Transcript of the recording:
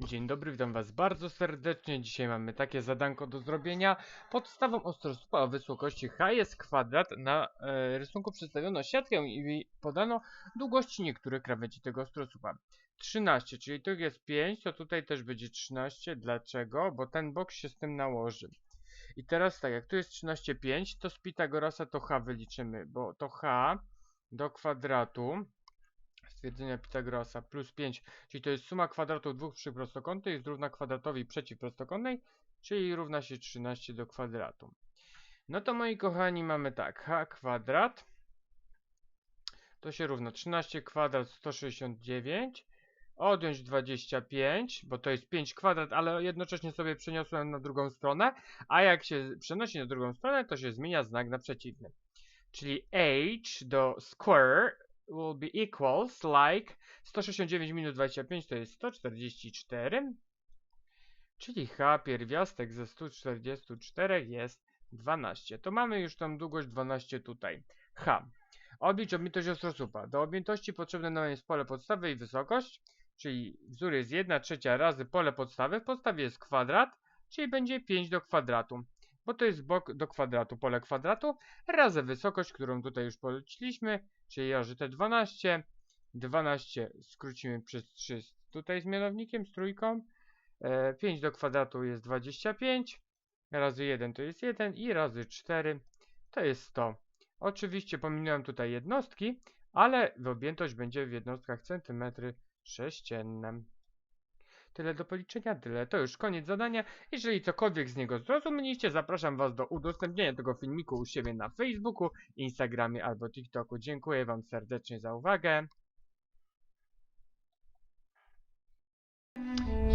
Dzień dobry, witam was bardzo serdecznie. Dzisiaj mamy takie zadanko do zrobienia. Podstawą ostrostupa o wysokości h jest kwadrat. Na e, rysunku przedstawiono siatkę i podano długości niektórych krawędzi tego ostrostupa. 13, czyli tu jest 5, to tutaj też będzie 13. Dlaczego? Bo ten bok się z tym nałoży. I teraz tak, jak tu jest 13,5, to z Pitagorasa to h wyliczymy, bo to h do kwadratu stwierdzenia Pitagorasa plus 5, czyli to jest suma kwadratów dwóch przyprostokątnych jest równa kwadratowi przeciwprostokątnej, czyli równa się 13 do kwadratu. No to moi kochani mamy tak, h kwadrat to się równa 13 kwadrat 169 odjąć 25, bo to jest 5 kwadrat, ale jednocześnie sobie przeniosłem na drugą stronę, a jak się przenosi na drugą stronę, to się zmienia znak na przeciwny. Czyli h do square will be equals like 169 minus 25 to jest 144, czyli h pierwiastek ze 144 jest 12. To mamy już tą długość 12 tutaj. h. Oblicz objętość ostrosupa. Do objętości potrzebne nam jest pole podstawy i wysokość, czyli wzór jest 1 trzecia razy pole podstawy. W podstawie jest kwadrat, czyli będzie 5 do kwadratu bo to jest bok do kwadratu, pole kwadratu, razy wysokość, którą tutaj już poleciliśmy, czyli razy te 12, 12 skrócimy przez 3 tutaj z mianownikiem, z trójką, e, 5 do kwadratu jest 25, razy 1 to jest 1 i razy 4 to jest 100. Oczywiście pominąłem tutaj jednostki, ale objętość będzie w jednostkach centymetry sześcienne. Tyle do policzenia, tyle. To już koniec zadania. Jeżeli cokolwiek z niego zrozumieliście, zapraszam Was do udostępnienia tego filmiku u siebie na Facebooku, Instagramie albo TikToku. Dziękuję Wam serdecznie za uwagę.